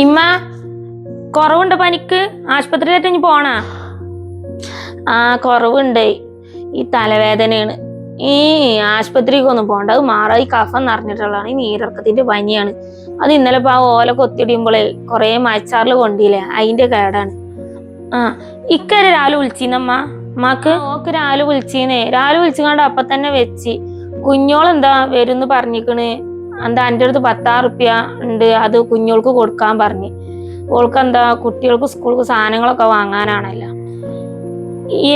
ഇമ്മ കുറവുണ്ട് പനിക്ക്? ആശുപത്രിയിലേക്ക് ഇനി പോണ? ആ കുറവുണ്ട്. ഈ തലവേദനയാണ്. ഈ ആശുപത്രിക്ക് ഒന്നും പോണ്ട. അത് മാറാ. ഈ കഫം നിറഞ്ഞിട്ടുള്ളതാണ്. ഈ നീരിറക്കത്തിന്റെ പനിയാണ്. അത് ഇന്നലെ ഇപ്പൊ ആ ഓല കൊത്തിടിയുമ്പോളേ കുറേ മഴച്ചാറിൽ കൊണ്ടില്ലേ അതിന്റെ കേടാണ്. ആ ഇക്കര രാവിലെ വിളിച്ചീനമ്മ അമ്മയ്ക്ക് ഓക്ക് രാവിലെ വിളിച്ചീന്നേ രാവിലെ വിളിച്ചുകൊണ്ട് അപ്പൊ തന്നെ വെച്ച്. കുഞ്ഞോളെന്താ വരുന്ന് പറഞ്ഞിക്കണ്? എന്താ എന്റെ അടുത്ത് പത്താറ് റുപ്യ ഉണ്ട് അത് കുഞ്ഞോൾക്ക് കൊടുക്കാൻ പറഞ്ഞ്. ഓൾക്ക് എന്താ കുട്ടികൾക്ക് സ്കൂൾക്ക് സാധനങ്ങളൊക്കെ വാങ്ങാനാണല്ലോ. ഈ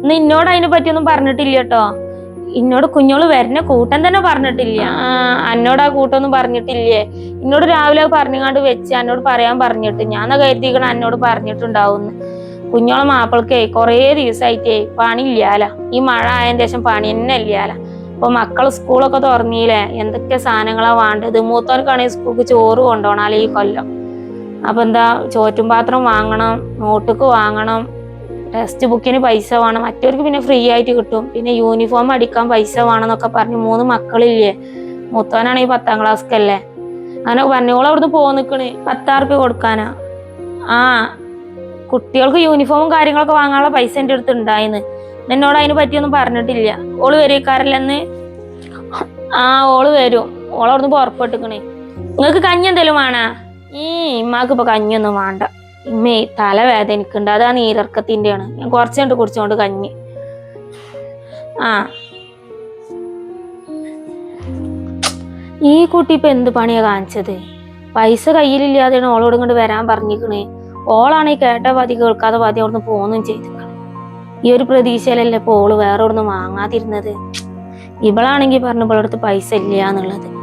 ഇന്ന് ഇന്നോട് അതിനെ പറ്റിയൊന്നും പറഞ്ഞിട്ടില്ല കേട്ടോ. ഇന്നോട് കുഞ്ഞോൾ വരുന്ന കൂട്ടം തന്നെ പറഞ്ഞിട്ടില്ല. എന്നോട് ആ കൂട്ടമൊന്നും പറഞ്ഞിട്ടില്ലേ. എന്നോട് രാവിലെ പറഞ്ഞുകൊണ്ട് വെച്ച് എന്നോട് പറയാൻ പറഞ്ഞിട്ട്. ഞാൻ കരുതിക്കണം എന്നോട് പറഞ്ഞിട്ടുണ്ടാവുന്നു. കുഞ്ഞോളെ മാപ്പിളക്കേ കുറേ ദിവസമായിട്ടേ പണി ഇല്ലാല ഈ മഴ ആയതിന് ശേഷം പണി തന്നെ ഇല്ലാല ഇപ്പൊ മക്കൾ സ്കൂളൊക്കെ തുറന്നില്ലേ? എന്തൊക്കെ സാധനങ്ങളാ വേണ്ടത്? മൂത്തവർക്കാണെങ്കിൽ സ്കൂൾക്ക് ചോറ് കൊണ്ടുപോകണം ഈ കൊല്ലം. അപ്പൊ എന്താ ചോറ്റും പാത്രം വാങ്ങണം നോട്ടുക്ക് വാങ്ങണം ടെക്സ്റ്റ് ബുക്കിന് പൈസ വേണം. മറ്റവർക്ക് പിന്നെ ഫ്രീ ആയിട്ട് കിട്ടും. പിന്നെ യൂണിഫോം അടിക്കാൻ പൈസ വേണം എന്നൊക്കെ പറഞ്ഞ് മൂന്ന് മക്കളില്ലേ? മൂത്തവനാണെങ്കിൽ പത്താം ക്ലാസ്ക്കല്ലേ? അങ്ങനെ പറഞ്ഞോളം അവിടുന്ന് പോകാൻ നിക്കണ്. പത്താറ് റുപ്യ കൊടുക്കാനാ. ആ കുട്ടികൾക്ക് യൂണിഫോമും കാര്യങ്ങളൊക്കെ വാങ്ങാനുള്ള പൈസ എന്റെ അടുത്ത് ഉണ്ടായിന്ന് എന്നോട് അതിനെ പറ്റിയൊന്നും പറഞ്ഞിട്ടില്ല. ഓൾ വരേക്കാരല്ലെന്ന്. ആ ഓൾ വരും. ഓൾ അവിടുന്ന് പുറപ്പെട്ടിക്കണേ. നിങ്ങൾക്ക് കഞ്ഞി എന്തേലും വേണാ? ഈ ഇമ്മാക്ക് ഇപ്പൊ കഞ്ഞിയൊന്നും വേണ്ട. ഇമ്മേ തലവേദന എനിക്കുണ്ട്. അതാ നീരർക്കത്തിന്റെയാണ് ഞാൻ കുറച്ച് കണ്ട് കുടിച്ചോണ്ട് കഞ്ഞി. ആ. ഈ കുട്ടി ഇപ്പൊ എന്ത് പണിയാ കാണിച്ചത്? പൈസ കയ്യിലില്ലാതെയാണ് ഓളോട് ഇങ്ങോട്ട് വരാൻ പറഞ്ഞിക്കണേ. ഓളാണ് ഈ കേട്ട പാതി കേൾക്കാതെ പാതി അവിടുന്ന് പോകുന്നു ചെയ്തിക്കണേ. ഈ ഒരു പ്രതീക്ഷയിലല്ലേ പോൾ വേറെ ഒന്ന് വാങ്ങാതിരുന്നത്? ഇവളാണെങ്കിൽ പറഞ്ഞു ഇവളടുത്ത് പൈസ ഇല്ല എന്നുള്ളത്.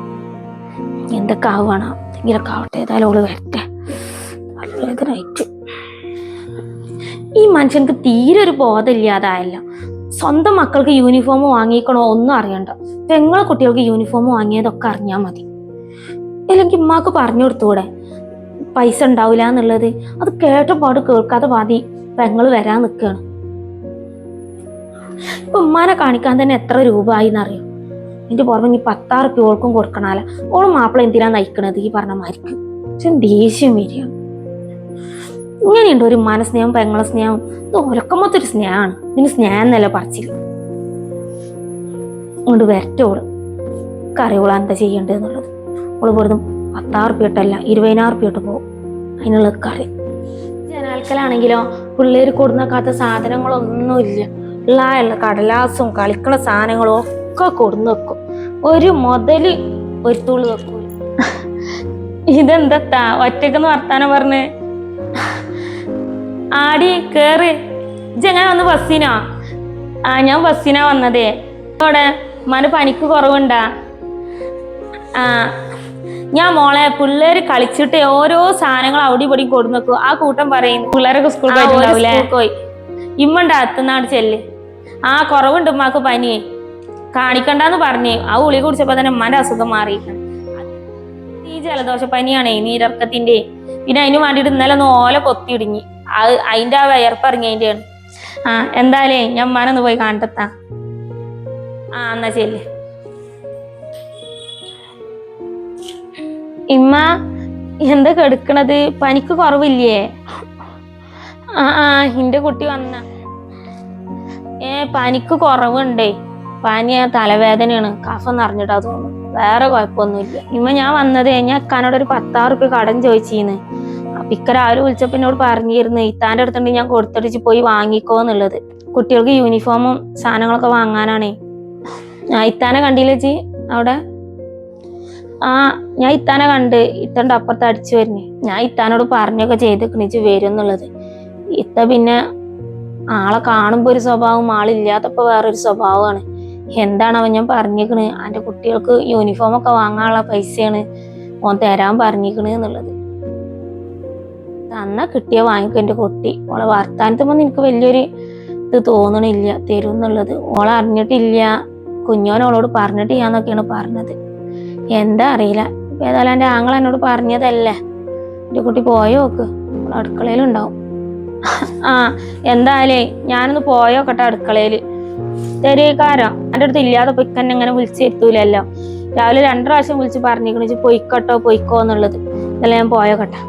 എന്തൊക്കെ ആവുകയാണ് എന്തെങ്കിലൊക്കെ ആവട്ടെ ഏതായാലും ഓൾ വരട്ടെ. ഈ മനുഷ്യനക്ക് തീരെ ഒരു ബോധമില്ലാതായല്ല. സ്വന്തം മക്കൾക്ക് യൂണിഫോം വാങ്ങിക്കണോ ഒന്നും അറിയണ്ട. പെങ്ങളെ കുട്ടികൾക്ക് യൂണിഫോം വാങ്ങിയതൊക്കെ അറിഞ്ഞാൽ മതി. അല്ലെങ്കിൽ ഉമ്മാക്ക് പറഞ്ഞു കൊടുത്തൂടെ? പൈസ ഉണ്ടാവില്ല എന്നുള്ളത്. അത് കേട്ടപാട് കേൾക്കാതെ പാതി പെങ്ങൾ വരാൻ നിൽക്കുകയാണ് ഇപ്പൊ ഉമ്മാനെ കാണിക്കാൻ തന്നെ എത്ര രൂപ ആയി എന്നറിയോ എന്റെ പുറമെ നീ പത്താറ് ഓൾക്കും കൊടുക്കണാല. ഓൾ മാപ്പിള എന്തിനാ നയിക്കണത് ഈ പറഞ്ഞ മാരിക്ക് പക്ഷെ ദേഷ്യം വരിക. ഇങ്ങനെയുണ്ട് ഒരു മനസ്നേഹം പെങ്ങളെ സ്നേഹം ഇത് ഒലക്കമത്തൊരു സ്നേഹമാണ്. ഇതിന് സ്നേഹം എന്നല്ല പറച്ചില്ല കൊണ്ട് വരട്ടോൾ കറിയോളാ എന്താ ചെയ്യേണ്ടത് എന്നുള്ളത്. ഓൾ വെറുതെ പത്താറ് ഇരുപതിനായിരം റുപ്യ ഇട്ട് പോകും അതിനുള്ള കറി. ജനാൽക്കലാണെങ്കിലോ പിള്ളേർ കൊടുന്നേക്കാത്ത സാധനങ്ങളൊന്നുമില്ല. ഉള്ള കടലാസും കളിക്കണ സാധനങ്ങളും ഒക്കെ കൊടുന്ന് വെക്കും. ഒരു മുതൽ ഒരു തുള്ളി വെക്കൂല. ഇതെന്താ ഒറ്റക്കെന്ന് വർത്താനം പറഞ്ഞ്? ആടി കേറ്. ഇജങ്ങനെ വന്ന് ബസ്സിനോ ആ ഞാൻ ബസ്സിനാ വന്നതേ. അവിടെ മന പനിക്ക് കുറവുണ്ടാ? ആ ഞാൻ മോളെ പിള്ളേര് കളിച്ചിട്ട് ഓരോ സാധനങ്ങൾ അവിടെ ഇവിടെ കൊടുന്നേക്കും ആ കൂട്ടം പറയും പിള്ളേരൊക്കെ സ്കൂളിൽ പോയി. ഇമ്മണ്ട ചെല്ലേ ചെല്ല്. ആ കുറവുണ്ട് ഉമ്മാക്ക് പനി. കാണിക്കണ്ടെന്ന് പറഞ്ഞേ. ആ ഉളി കുടിച്ചപ്പോ തന്നെ ഉമ്മാന്റെ അസുഖം മാറി. ഈ ജലദോഷ പനിയാണേ നീരർക്കത്തിന്റെ പിന്നെ അതിന് വേണ്ടിയിട്ട് ഇന്നലെ ഒന്ന് ഓല കൊത്തിയിടുങ്ങി അത് അതിന്റെ ആ വയർപ്പിറങ്ങിയതിന്റെയാണ് ആ എന്തായാലേ ഞാൻ ഉമ്മാനൊന്ന് പോയി കണ്ടെത്താം ആ എന്നാ ശരി. ഇമ്മ എന്താ കെടുക്കണത്? പനിക്ക് കുറവില്ലേ? ആ ആ എന്റെ കുട്ടി വന്ന. ഏ പനിക്ക് കുറവുണ്ടേ. പനി തലവേദനയാണ്. കഫം നിറഞ്ഞിട്ടാ തോന്നുന്നു. വേറെ കുഴപ്പമൊന്നുമില്ല. ഇമ്മ ഞാൻ വന്നത് കഴിഞ്ഞാൽ അക്കാനോട് ഒരു പത്താറ് റുപ്യ കടം ചോദിച്ചിന്ന്. അപ്പൊ ഇക്കര രാവിലെ വിളിച്ചപ്പോ എന്നോട് പറഞ്ഞിരുന്നു ഇത്താന്റെ അടുത്തുണ്ട് ഞാൻ കൊടുത്തടിച്ച് പോയി വാങ്ങിക്കോ എന്നുള്ളത്. കുട്ടികൾക്ക് യൂണിഫോമും സാധനങ്ങളൊക്കെ വാങ്ങാനാണേ. ഞാൻ ഇത്താനെ കണ്ടില്ല ചേച്ചി അവിടെ? ആ ഞാൻ ഇത്താനെ കണ്ട്. ഇത്തന്റെ അപ്പുറത്ത് അടിച്ചു വരുന്നേ. ഞാൻ ഇത്താനോട് പറഞ്ഞൊക്കെ ചെയ്ത് കിണിച്ച് വരും എന്നുള്ളത്. ഇത്ത പിന്നെ ആളെ കാണുമ്പോ ഒരു സ്വഭാവം ആളില്ലാത്തപ്പോ വേറൊരു സ്വഭാവമാണ്. എന്താണ് അവൻ ഞാൻ പറഞ്ഞേക്കണ്? എന്റെ കുട്ടികൾക്ക് യൂണിഫോം ഒക്കെ വാങ്ങാനുള്ള പൈസയാണ് ഓൻ തരാൻ പറഞ്ഞേക്കണ് എന്നുള്ളത്. തന്ന കിട്ടിയ വാങ്ങിക്കും എന്റെ കുട്ടി. ഓളെ വർത്താനത്തുമ്പോൾ എനിക്ക് വലിയൊരു ഇത് തോന്നണില്ല തരും എന്നുള്ളത്. ഓളെ അറിഞ്ഞിട്ടില്ല. കുഞ്ഞോൻ ഓളോട് പറഞ്ഞിട്ടില്ലാന്നൊക്കെയാണ് പറഞ്ഞത്. എന്താ അറിയില്ല. ഇപ്പൊ ഏതായാലും എന്റെ ആങ്ങൾ എന്നോട് പറഞ്ഞതല്ലേ. എന്റെ കുട്ടി പോയോക്ക് അടുക്കളയിലുണ്ടാവും. ആ എന്തായാലേ ഞാനൊന്ന് പോയോക്കട്ടെ അടുക്കളയിൽ. തെരേക്കാരോ. എന്റെ അടുത്ത് ഇല്ലാതെ പൊയ്ക്കന്നെ ഇങ്ങനെ വിളിച്ചെത്തൂലല്ലോ രാവിലെ രണ്ടു പ്രാവശ്യം വിളിച്ച് പറഞ്ഞിക്കണിച്ച് പൊയ്ക്കട്ടോ പൊയ്ക്കോ എന്നുള്ളത്. ഇതെല്ലാം ഞാൻ പോയോക്കട്ടെ.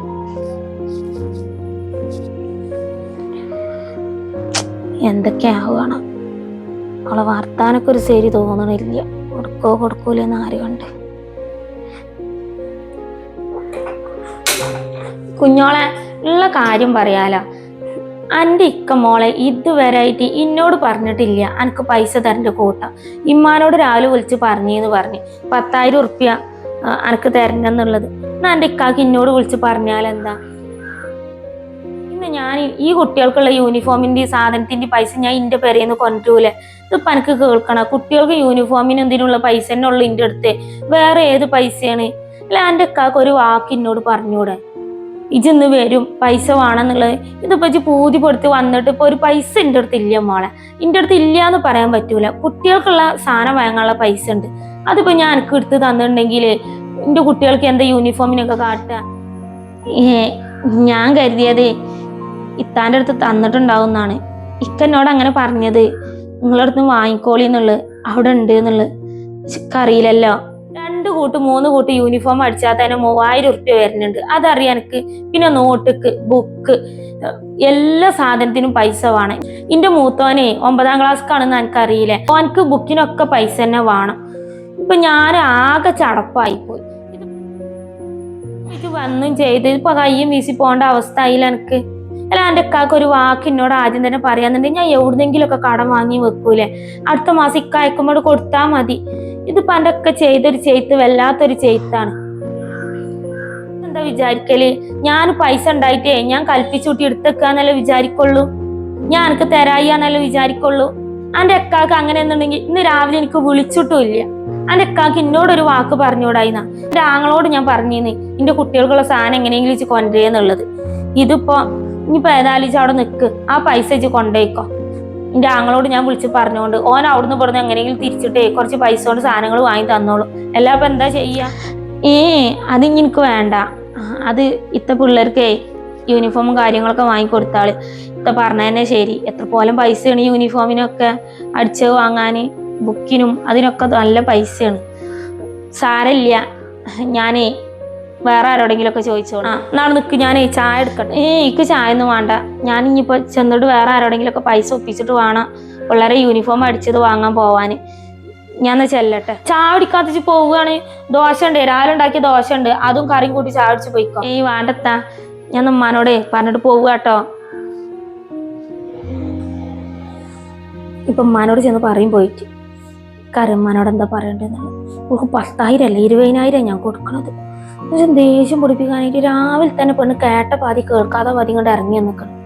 എന്തൊക്കെയാവുകയാണ് അവളെ വർത്താനൊക്കെ ഒരു ശരി തോന്നണില്ല. കൊടുക്കോ കൊടുക്കൂലെന്ന് ആര് കണ്ട്? കുഞ്ഞോളെ ഉള്ള കാര്യം പറയാലോ. അന്റെ ഇക്ക മോളെ ഇതുവരെയായിട്ട് എന്നോട് പറഞ്ഞിട്ടില്ല. എനിക്ക് പൈസ തരണ്ട കൂട്ടം. ഇമ്മാനോട് രാവിലെ വിളിച്ച് പറഞ്ഞേന്ന് പറഞ്ഞു. പത്തായിരം ഉറുപ്യ അനക്ക് തരണ്ടെന്നുള്ളത്. എന്നാൽ എന്റെ ഇക്കാക്ക് ഇന്നോട് വിളിച്ച് പറഞ്ഞാൽ എന്താ ഇന്ന് ഞാൻ ഈ കുട്ടികൾക്കുള്ള യൂണിഫോമിന്റെ സാധനത്തിന്റെ പൈസ ഞാൻ ഇന്റെ പെരേന്ന് കൊണ്ടുപോലെ ഇതിപ്പോൾ എനിക്ക് കേൾക്കണം? കുട്ടികൾക്ക് യൂണിഫോമിന് എന്തിനുള്ള പൈസ തന്നെ ഉള്ളു ഇന്റെ അടുത്ത്. വേറെ ഏത് പൈസയാണ്? അല്ല എന്റെ ഇക്കാക്ക് ഒരു വാക്ക് എന്നോട് പറഞ്ഞൂടെ? ഇജിന്ന് വരും പൈസ വേണമെന്നുള്ളത്. ഇതിപ്പോൾ ഇജ്ജ് പൂതി കൊടുത്ത് വന്നിട്ട് ഇപ്പൊ ഒരു പൈസ എന്റെ അടുത്ത് ഇല്ല മോളെ. എന്റെ അടുത്ത് ഇല്ല എന്ന് പറയാൻ പറ്റൂല. കുട്ടികൾക്കുള്ള സാധനം വാങ്ങാനുള്ള പൈസ ഉണ്ട്. അതിപ്പോ ഞാൻ എനിക്ക് എടുത്ത് തന്നിട്ടുണ്ടെങ്കിൽ എന്റെ കുട്ടികൾക്ക് എന്താ യൂണിഫോമിനൊക്കെ കാട്ടുക ഞാൻ കരുതിയത് ഇത്താന്റെ അടുത്ത് തന്നിട്ടുണ്ടാവും എന്നാണ് ഇക്കന്നോട് അങ്ങനെ പറഞ്ഞത്. നിങ്ങളടുത്ത് വാങ്ങിക്കോളി എന്നുള്ളത്. അവിടെ ഉണ്ട് എന്നുള്ളത്. അറിയില്ലല്ലോ. കൂട്ട് മൂന്ന് കൂട്ട് യൂണിഫോം അടിച്ചാൽ തന്നെ മൂവായിരം ഉറുപ്പ്യ വരുന്നുണ്ട്. അതറിയാൻ പിന്നെ നോട്ടുക്ക് ബുക്ക് എല്ലാ സാധനത്തിനും പൈസ വേണം. എന്റെ മൂത്തോനെ ഒമ്പതാം ക്ലാസ്ക്കാണെന്ന് എനിക്കറിയില്ല? ഓനക്ക് ബുക്കിനൊക്കെ പൈസ തന്നെ വേണം. ഇപ്പൊ ഞാൻ ആകെ ചടപ്പായി പോയി എനിക്ക് വന്നും ചെയ്ത് ഇപ്പൊ കയ്യും വീശി പോകേണ്ട അവസ്ഥ ആയില്ല എനിക്ക്. അല്ല എന്റെ അക്കാക്ക് ഒരു വാക്ക് എന്നോട് ആദ്യം തന്നെ പറയാന്നുണ്ടെങ്കിൽ ഞാൻ എവിടുന്നെങ്കിലും ഒക്കെ കടം വാങ്ങി വെക്കൂലേ? അടുത്ത മാസം ഇക്ക അയക്കുമ്പോൾ കൊടുത്താൽ മതി. ഇതിപ്പോ പണ്ടൊക്കെ ചെയ്തൊരു ചെയ്ത്ത് വല്ലാത്തൊരു ചെയ്ത്താണ്. എന്താ വിചാരിക്കൽ? ഞാൻ പൈസ ഉണ്ടായിട്ടേ ഞാൻ കൽപ്പിച്ചൂട്ടി എടുത്തേക്കാന്നല്ലേ വിചാരിക്കുള്ളൂ? ഞാൻ എനിക്ക് തരായി എന്നല്ലേ വിചാരിക്കുള്ളൂ? എന്റെ അക്കാക്ക് അങ്ങനെ എന്നുണ്ടെങ്കിൽ ഇന്ന് രാവിലെ എനിക്ക് വിളിച്ചിട്ടും ഇല്ല എന്റെ അക്കാക്ക് എന്നോടൊരു വാക്ക് പറഞ്ഞുകൂടായിന്ന? എന്റെ ആങ്ങളോട് ഞാൻ പറഞ്ഞിന്ന്. എന്റെ കുട്ടികൾക്കുള്ള സാധനം എങ്ങനെയെങ്കിലും വെച്ച് കൊണ്ടുവരെന്നുള്ളത് ഇതിപ്പോ ഇനിയിപ്പോ ഏതായാലും അവിടെ നിൽക്ക് ആ പൈസ വെച്ച് കൊണ്ടേക്കോ എന്റെ ആങ്ങളോട് ഞാൻ വിളിച്ച് പറഞ്ഞുകൊണ്ട് ഓൻ അവിടുന്ന് പറഞ്ഞ് എങ്ങനെയെങ്കിലും തിരിച്ചിട്ടേ കുറച്ച് പൈസ കൊണ്ട് സാധനങ്ങൾ വാങ്ങി തന്നോളൂ. എല്ലാം അപ്പം എന്താ ചെയ്യാ? ഏ അത് എനിക്ക് വേണ്ട. അത് ഇത്ത പിള്ളേർക്കേ യൂണിഫോമും കാര്യങ്ങളൊക്കെ വാങ്ങിക്കൊടുത്താൾ ഇത്ത പറഞ്ഞതന്നെ ശരി. എത്ര പോലും പൈസയാണ് യൂണിഫോമിനൊക്കെ അടിച്ച് വാങ്ങാൻ ബുക്കിനും അതിനൊക്കെ നല്ല പൈസയാണ്. സാരമില്ല. ഞാനേ വേറെ ആരോടെങ്കിലും ഒക്കെ ചോദിച്ചോളാം. ആ. നാളെ നിൽക്ക് ഞാൻ ചായ എടുക്കട്ടെ. ഏ എനിക്ക് ചായ ഒന്നും വേണ്ട. ഞാൻ ഇനിയിപ്പോ ചെന്നിട്ട് വേറെ ആരോടെങ്കിലും ഒക്കെ പൈസ ഒപ്പിച്ചിട്ട് വേണം പിള്ളേരെ യൂണിഫോം അടിച്ചത് വാങ്ങാൻ പോവാന്. ഞാൻ എന്നാ ചെല്ലട്ടെ. ചായ കുടിക്കാത്ത പോവുകയാണ്. ദോശ ഉണ്ട് രാവിലെ ഉണ്ടാക്കിയ ദോശ ഉണ്ട്. അതും കറിയും കൂട്ടി ചായ അടിച്ച് പോയിക്കോ. ഈ വേണ്ടത്താ. ഞാൻ ഉമ്മാനോടെ പറഞ്ഞിട്ട് പോവുക കേട്ടോ. ഇപ്പൊ ഉമ്മാനോട് ചെന്ന് പറയും പോയിട്ട്. കരമ്മാനോട് എന്താ പറയണ്ടെന്നാണ് നമുക്ക് പത്തായിരം അല്ല? ഇരുപതിനായിരം ഞാൻ കൊടുക്കണത്. പക്ഷെ ദേഷ്യം പൊടിപ്പിക്കാനായിട്ട് രാവിലെ തന്നെ പെണ്ണ് കേട്ട പാതി കേൾക്കാതെ പാതി ഇങ്ങോട്ട് ഇറങ്ങി നിൽക്കണം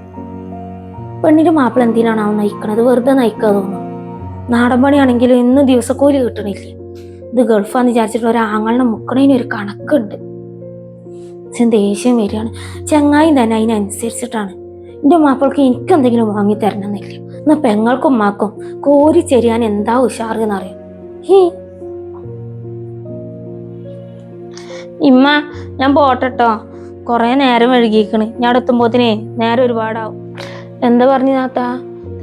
പെണ്ണിന്റെ മാപ്പിള എന്തിനാണ് അവൻ നയിക്കണത്? വെറുതെ നയിക്കുക തോന്നുന്നു നാടൻ പണിയാണെങ്കിൽ ഇന്ന് ദിവസക്കൂലി കിട്ടണില്ല? ഇത് ഗൾഫാന്ന് വിചാരിച്ചിട്ട് ഒരു ആങ്ങളിനെ മുക്കണതിന് ഒരു കണക്കുണ്ട്. ദേഷ്യം വരികയാണ്. ചങ്ങായി തന്നെ അതിനനുസരിച്ചിട്ടാണ്. എന്റെ മാപ്പിളക്ക് എനിക്ക് എന്തെങ്കിലും വാങ്ങി തരണമെന്നില്ല. എന്നാ പെങ്ങൾക്കും ഉമ്മാക്കും കോരി ചെരിയാൻ എന്താ ഉഷാറ് എന്നറിയാം? ഹീ ഇമ്മ ഞാൻ പോട്ടെട്ടോ. കുറേ നേരം വഴുകിക്കണ് ഞാൻ അവിടെ എത്തുമ്പോത്തിനേ നേരം ഒരുപാടാവും. എന്താ പറഞ്ഞു താത്ത?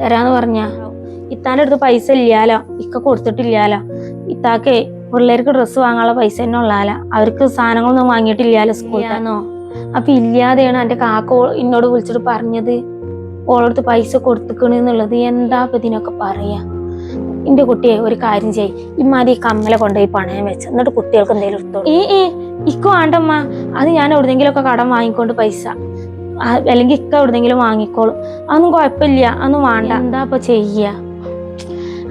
തരാന്ന് പറഞ്ഞ? ഇത്താന്റെ അടുത്ത് പൈസ ഇല്ലാലോ? ഇക്ക കൊടുത്തിട്ടില്ലാലോ? ഇത്താക്കേ പിള്ളേർക്ക് ഡ്രസ്സ് വാങ്ങാനുള്ള പൈസ തന്നെ ഉള്ളാല. അവർക്ക് സാധനങ്ങളൊന്നും വാങ്ങിയിട്ടില്ലാലോ സ്കൂളിലാന്നോ അപ്പൊ ഇല്ലാതെയാണ് എന്റെ കാക്ക എന്നോട് വിളിച്ചിട്ട് പറഞ്ഞത്. ഓളടുത്ത് പൈസ കൊടുത്തുക്കണെന്നുള്ളത് എന്താ ഇപ്പൊ ഇതിനൊക്കെ പറയാ? എന്റെ കുട്ടിയെ ഒരു കാര്യം ചെയ് ഇമ്മാതി കമ്മല കൊണ്ടുപോയി പണയം വെച്ച്. എന്നിട്ട് കുട്ടികൾക്ക് എന്തെങ്കിലും എടുത്തു ഈ ഈ ഇക്കോ വേണ്ടമ്മ അത് ഞാൻ എവിടെന്നെങ്കിലും ഒക്കെ കടം വാങ്ങിക്കൊണ്ട് പൈസ. അല്ലെങ്കിൽ ഇക്ക എവിടെന്നെങ്കിലും വാങ്ങിക്കോളും. അതൊന്നും കുഴപ്പമില്ല. അതൊന്നും വേണ്ട. എന്താ ഇപ്പൊ ചെയ്യ?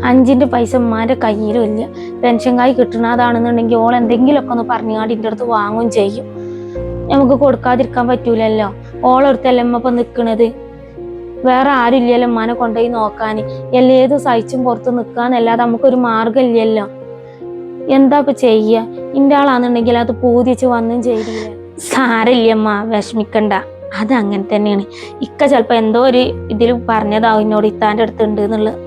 അഞ്ചിന്റെ പൈസ ഉമ്മാന്റെ കയ്യിലും ഇല്ല. പെൻഷൻ കായ് കിട്ടണതാണെന്നുണ്ടെങ്കിൽ ഓൾ എന്തെങ്കിലുമൊക്കെ ഒന്ന് പറഞ്ഞാണ്ട് ഇന്റെ അടുത്ത് വാങ്ങും ചെയ്യും. നമുക്ക് കൊടുക്കാതിരിക്കാൻ പറ്റൂലല്ലോ. ഓളെടുത്തല്ലേ ഉമ്മ ഇപ്പൊ നിക്കണത്? വേറെ ആരും ഇല്ലല്ലോ ഉമ്മാനെ കൊണ്ടുപോയി നോക്കാൻ. എല്ലേത് സഹിച്ചും പുറത്ത് നിൽക്കാന്നല്ലാതെ നമുക്കൊരു മാർഗം ഇല്ലല്ലോ എന്താ ഇപ്പൊ ചെയ്യുക ഇന്റെ ആളാന്നുണ്ടെങ്കിൽ അത് പൂതിച്ച് വന്നും ചെയ്തില്ല. സാരല്ലമ്മ വിഷമിക്കണ്ട. അത് അങ്ങനെ തന്നെയാണ്. ഇക്ക ചിലപ്പോ എന്തോ ഒരു ഇതിൽ പറഞ്ഞതാവും എന്നോട് അടുത്ത് ഉണ്ട് എന്നുള്ളത്.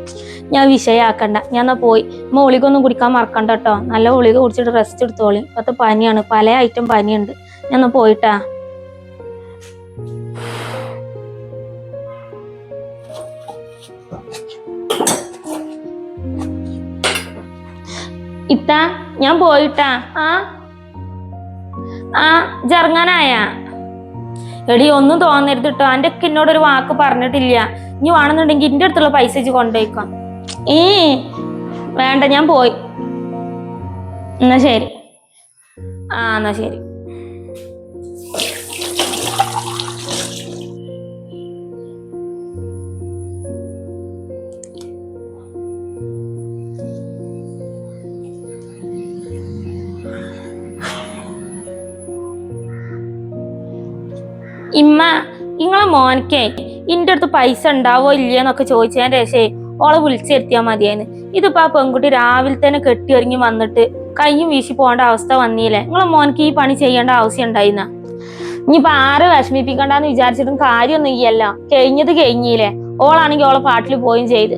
ഞാൻ വിഷയാക്കണ്ട. ഞാൻ എന്നാ പോയി. അമ്മ ഒളികൊന്നും കുടിക്കാൻ മറക്കണ്ട കേട്ടോ. നല്ല ഒളിക കുടിച്ചിട്ട് റെസ്റ്റ് എടുത്തോളി. ഇപ്പത്തെ പനിയാണ്. പല ഐറ്റം പനിയുണ്ട്. ഞാൻ എന്നാ പോയിട്ടാ? ഇത്ത ഞാൻ പോയിട്ടാ. ആ. ആ ജറങ്ങാനായ എടി ഒന്നും തോന്നരുത് കേട്ടോ എന്റെ ഒക്കെ എന്നോട് ഒരു വാക്ക് പറഞ്ഞിട്ടില്ല. ഇനി വേണമെന്നുണ്ടെങ്കിൽ എന്റെ അടുത്തുള്ള പൈസ വെച്ച് കൊണ്ടുപോയിക്കാം ഏ വേണ്ട ഞാൻ പോയി. എന്നാ ശരി. ആ എന്നാ ശരി. ഇമ്മ നിങ്ങളെ മോനക്കേ ഇന്റെ അടുത്ത് പൈസ ഉണ്ടാവോ ഇല്ലയോന്നൊക്കെ ചോദിച്ചതിന് ശേഷം ഓളെ വിളിച്ചെത്തിയാ മതിയായിരുന്നു ഇതിപ്പോ ആ പെൺകുട്ടി രാവിലെ തന്നെ കെട്ടി ഒരുങ്ങി വന്നിട്ട് കയ്യും വീശി പോകേണ്ട അവസ്ഥ വന്നില്ലേ? നിങ്ങളെ മോനക്ക് ഈ പണി ചെയ്യേണ്ട ആവശ്യം ഉണ്ടായിന്ന? ഇനിയിപ്പൊ ആരെ വിഷമിപ്പിക്കണ്ടെന്ന് വിചാരിച്ചിട്ടും കാര്യമൊന്നും ഇല്ല കഴിഞ്ഞത് കഴിഞ്ഞില്ലേ? ഓളാണെങ്കിൽ ഓളെ പാട്ടിൽ പോയും ചെയ്ത്.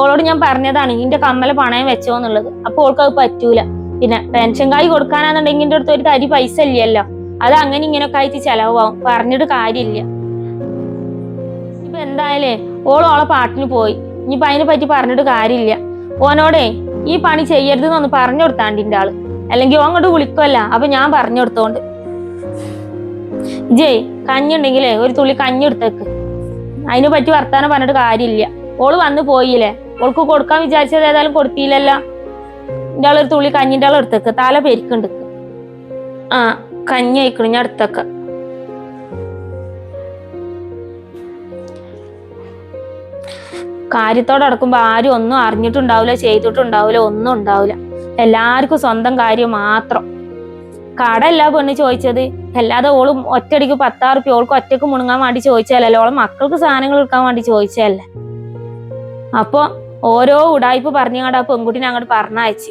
ഓളോട് ഞാൻ പറഞ്ഞതാണ് ഇന്റെ കമ്മല പണയം വെച്ചോന്നുള്ളത്. അപ്പൊ ഓൾക്ക് അത് പറ്റൂല. പിന്നെ പെൻഷൻ കായ് കൊടുക്കാനാണെന്നുണ്ടെങ്കിൽ എന്റെ അടുത്ത് ഒരു തരി പൈസ ഇല്ലല്ലോ. അത് അങ്ങനെ ഇങ്ങനെയൊക്കെ ആയിട്ട് ചെലവാകും പറഞ്ഞിട്ട് കാര്യമില്ല. ഇപ്പൊ എന്തായാലേ ഓൾ ഓളെ പാട്ടിന് പോയി. ഇനിയിപ്പൊ അതിനെ പറ്റി പറഞ്ഞിട്ട് കാര്യമില്ല. ഓനോടെ ഈ പണി ചെയ്യരുത് എന്നൊന്ന് പറഞ്ഞു കൊടുത്താണ്ടിന്റെ ആൾ. അല്ലെങ്കിൽ ഓ അങ്ങോട്ട് വിളിക്കുമല്ല അപ്പൊ ഞാൻ പറഞ്ഞു കൊടുത്തോണ്ട്. ജയ് കഞ്ഞി ഉണ്ടെങ്കിലേ ഒരു തുള്ളി കഞ്ഞി എടുത്തേക്ക് അതിനെ പറ്റി വർത്താനം പറഞ്ഞിട്ട് കാര്യമില്ല. ഓൾ വന്ന് പോയില്ലേ? ഓൾക്ക് കൊടുക്കാൻ വിചാരിച്ചത് ഏതായാലും കൊടുത്തില്ലല്ലോ. എന്റെ ആളൊരു തുള്ളി കഞ്ഞിന്റെ ആൾ എടുത്തേക്ക് തല പെരിക്കുണ്ട് ആ കഞ്ഞി അയക്കണം അടുത്തൊക്കെ. കാര്യത്തോടെ ആരും ഒന്നും അറിഞ്ഞിട്ടുണ്ടാവില്ല ചെയ്തിട്ടുണ്ടാവില്ല ഒന്നും ഉണ്ടാവില്ല എല്ലാവർക്കും സ്വന്തം കാര്യം മാത്രം. കടല്ല പെണ്ണ് ചോദിച്ചത്. അല്ലാതെ ഓളും ഒറ്റടിക്ക് പത്താറ് റുപ്യ ഓൾക്ക് ഒറ്റയ്ക്ക് മുണുങ്ങാൻ വേണ്ടി ചോദിച്ചാലല്ലേ ഓളെ മക്കൾക്ക് സാധനങ്ങൾ എടുക്കാൻ വേണ്ടി ചോദിച്ചല്ലേ അപ്പൊ ഓരോ ഉടായ്പ പറഞ്ഞങ്ങാണ്ട് പെൺകുട്ടിനെ അങ്ങോട്ട് പറഞ്ഞയച്ച്.